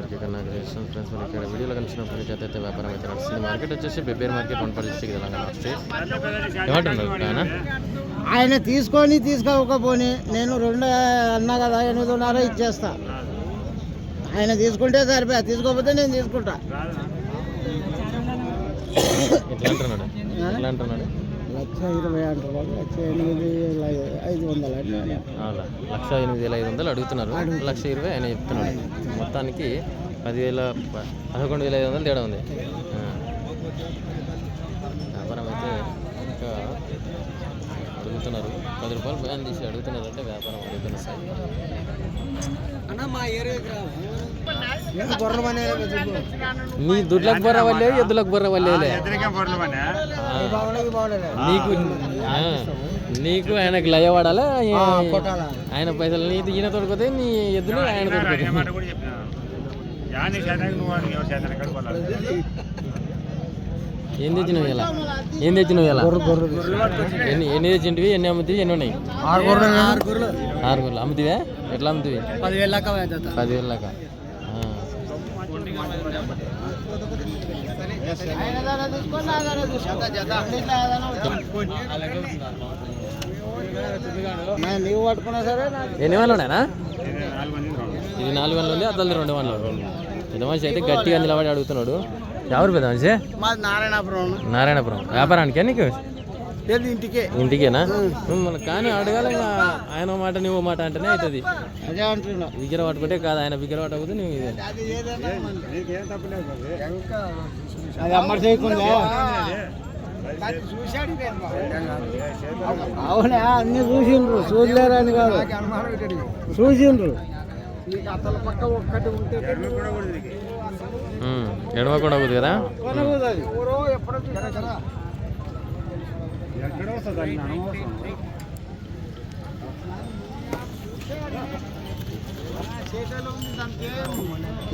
వారికి ఇక్కడ నాకు తెలిసిన ఫ్రెండ్స్ మనకి ఇక్కడ వీడియోలో కనిపించినప్పటికీ అయితే వ్యాపారం అయితే నడుస్తుంది. మార్కెట్ వచ్చేసి బెబ్బేర్ మార్కెట్ వన్ పరిస్థితి తెలంగాణ స్టేట్ ఏమంటున్నారు ఆయన ఆయన తీసుకొని తీసుకోకపోని నేను రెండు అన్నా కదా ఎనిమిదిన్నర ఇచ్చేస్తా. ఆయన తీసుకుంటే సరిపోయా తీసుకోకపోతే నేను తీసుకుంటా. ఎట్లా అంటున్నాడు? ఎట్లా అంటున్నాడు? లక్ష ఇరవై అంటున్నాడు లక్ష ఎనిమిది ఐదు. లక్ష ఎనిమిది వేల ఐదు వందలు అడుగుతున్నారు. లక్ష ఇరవై ఆయన చెప్తున్నాడు. మొత్తానికి పదివేల ప- పదకొండు వేల ఐదు వందలు తేడా ఉంది. వ్యాపారం అయితే ఇంకా అడుగుతున్నారు. పది రూపాయలు బ్యాన్ తీసి అడుగుతున్నారు అంటే వ్యాపారం అడుగుతున్న స్థాయి నీ దుడ్లకు బొర్ర వల్లే ఎద్దులకు బొర్ర వల్లేలే నీకు నీకు ఆయనకు లయ పడాలా ఆయన పైసలు నీ ఈయన తోడుకోతే నీ ఎద్దులు ఆయన తోడుకోతే ఏం తెచ్చినావు ఇలా ఏం తెచ్చినావు ఇలా ఎన్ని ఎన్ని తెచ్చింటివి? ఎన్ని అమ్ముతాయి? ఎన్ని ఉన్నాయి? ఆరు ఆరు గొర్రెలు. అమ్ముతావే? ఎట్లా అమ్ముతావి? పదివేల పదివేల. నీవు పట్టుకున్నా సరే నాకు ఎన్ని వందలు ఉన్నాయనా ఇది నాలుగు వందలు ఉంది అతను రెండు వందలు. పెద్ద మనిషి అయితే గట్టిగా నిలబడి అడుగుతున్నాడు. ఎవరు పెద్ద మనిషి? నారాయణపురం. నారాయణపురం. వ్యాపారానికి నీకు? లేదు ఇంటికే. ఇంటికేనా? మన కానీ అడగాలి ఆయన మాట నువ్వు ఓ మాట అంటేనే అవుతుంది. అదే అంటున్నా. విగ్ర పట్టుకుంటే కాదు ఆయన విగ్ర పట్టకపోతే నువ్వు ఇదే. అది అమ్మడి చేయకుండా. అవునా? అన్ని చూసిండ్రు. చూడలేరని కాదు. చూసిండ్రు. ఎడమ కూడా కదా.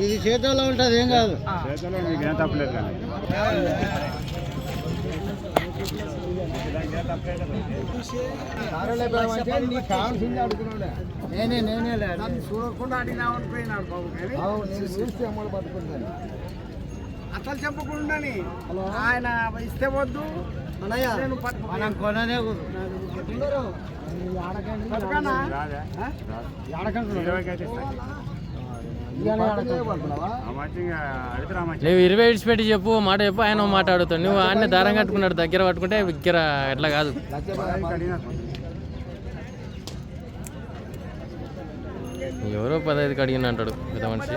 ఇది చేతుల్లో ఉంటుంది ఏం కాదు. నేనే నేనే చూడకుండా అడిగినా బాబు నేను చూస్తే అమ్మలు పట్టుకుంటాను. అసలు చెప్పకుండా ఆయన ఇస్తే వద్దు. మనం కొననే నువ్వు ఇరవై విడిచిపెట్టి చెప్పు మాట చెప్పు ఆయన ఓ మాట అడుగుతాడు. నువ్వు ఆయన దారం కట్టుకున్నాడు దగ్గర పట్టుకుంటే విగ్ర ఎట్లా కాదు. ఎవరో పదహైదుకి అడిగిన అంటాడు పెద్ద మనిషి.